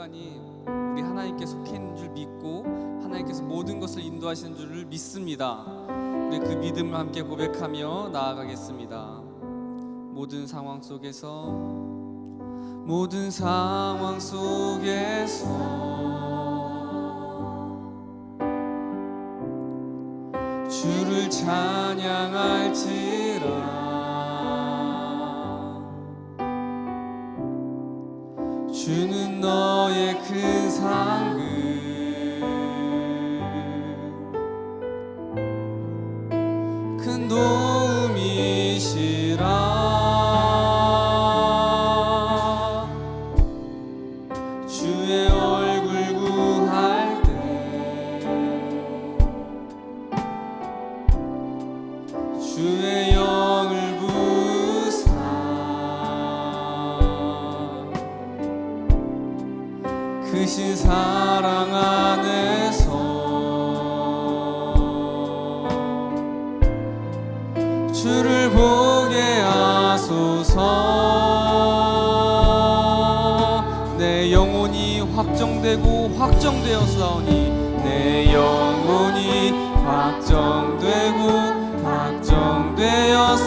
순간이 우리 하나님께 속해 있는 줄 믿고 하나님께서 모든 것을 인도하시는 줄을 믿습니다. 우리 그 믿음을 함께 고백하며 나아가겠습니다. 모든 상황 속에서 모든 상황 속에서 주를 찬양할지 큰 상급 큰 도움이시라 크신 사랑 안에서. 주를 보게 하소서. 내 영혼이 확정되고 확정되었사오니 내 영혼이 확정되고 확정되었사오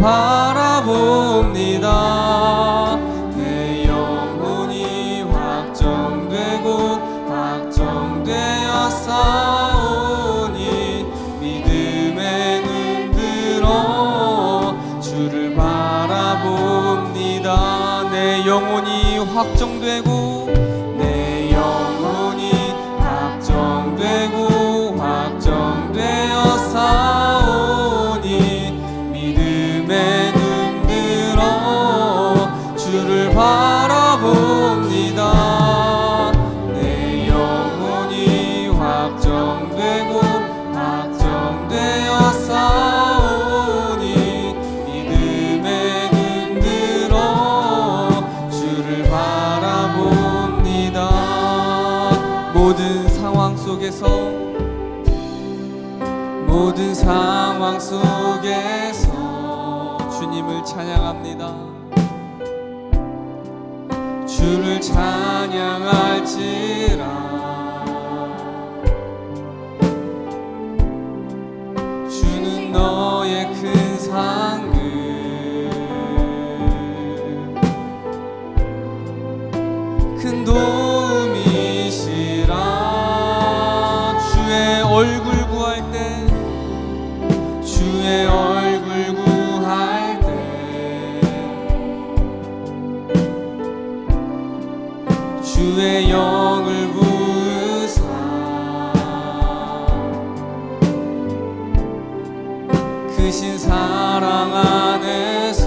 바라봅니다 속에서 모든 상황 속에서 주님을 찬양합니다. 주를 찬양할지라 크신 사랑 안에서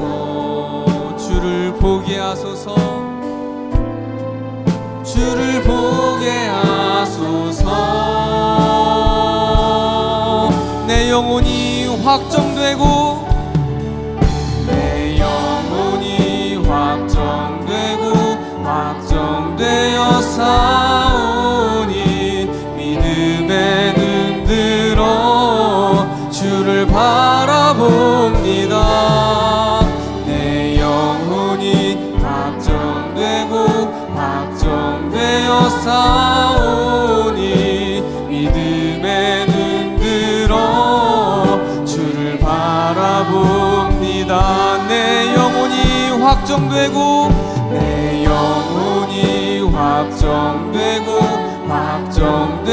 주를 보게 하소서. 주를 보게 하소서. 내 영혼이 확정되고 확정되고 내 영혼이 확정되고 확정되었사오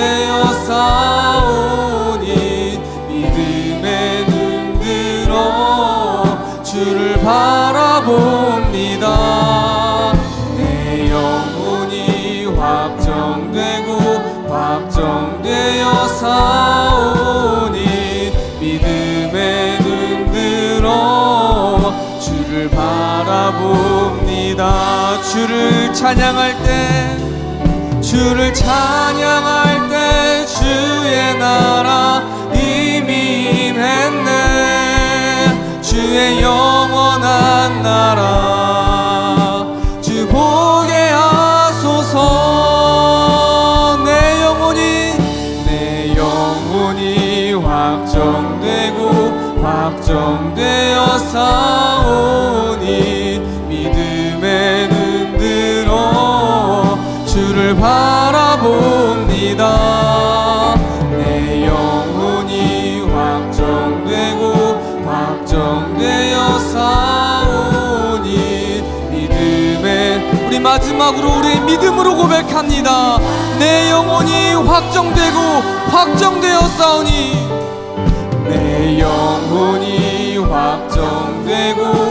바라봅니다. 주를 찬양할 때 주를 찬양할 때 주의 나라 이미 임했네. 주의 영원한 나라 확정되었사 마지막으로 우리 믿음으로 고백합니다. 내 영혼이 확정되고 확정되어 싸우니. 내 영혼이 확정되고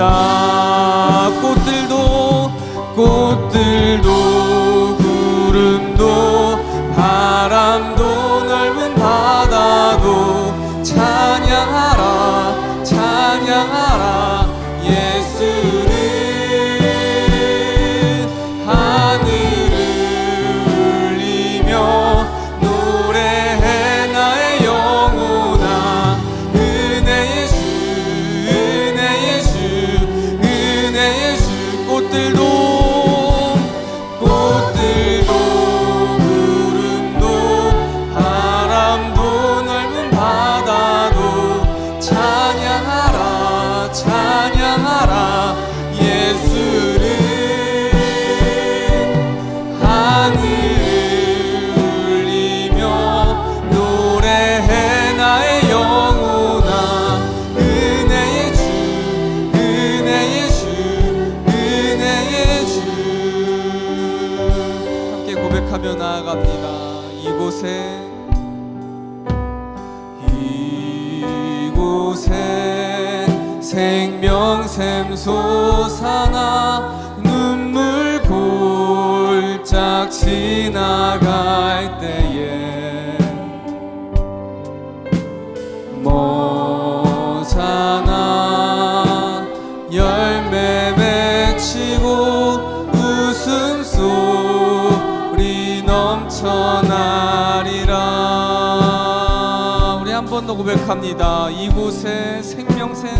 다 꽃들도 꽃들도 구름도 바람도 넓은 바다도 찬양하라 찬양하라 나아갑니다. 이곳에 이곳에 생명 샘 솟아나 눈물 골짝 지나갈 때 고백합니다. 이곳에 생명샘.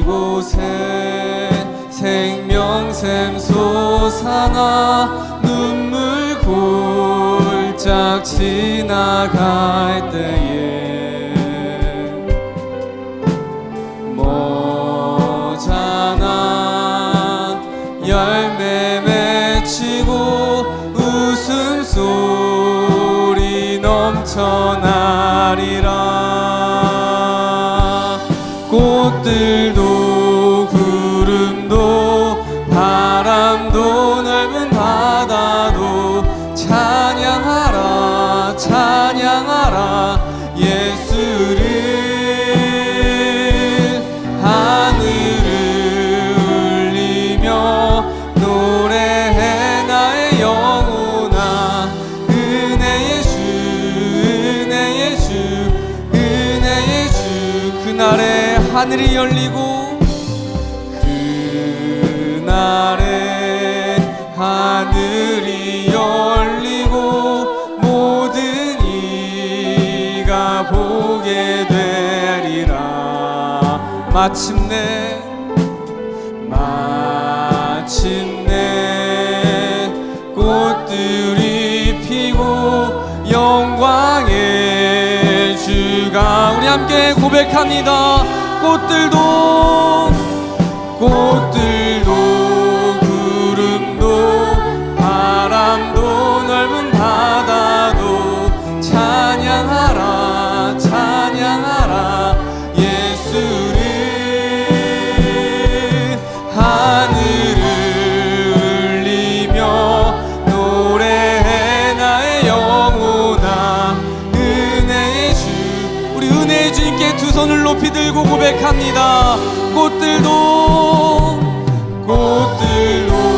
이곳에 생명샘 솟아나 눈물 골짝 지나갈 때 넘쳐나리라. 꽃들도 구름도 바람도 넓은 바다도 찬양하라 찬양하라. 예수 하늘이 열리고 그날에 하늘이 열리고 모든 이가 보게 되리라. 마침내 마침내 꽃들이 피고 영광의 주가 우리 함께 고백합니다 꽃들도 꽃 고백합니다. 꽃들도 꽃들도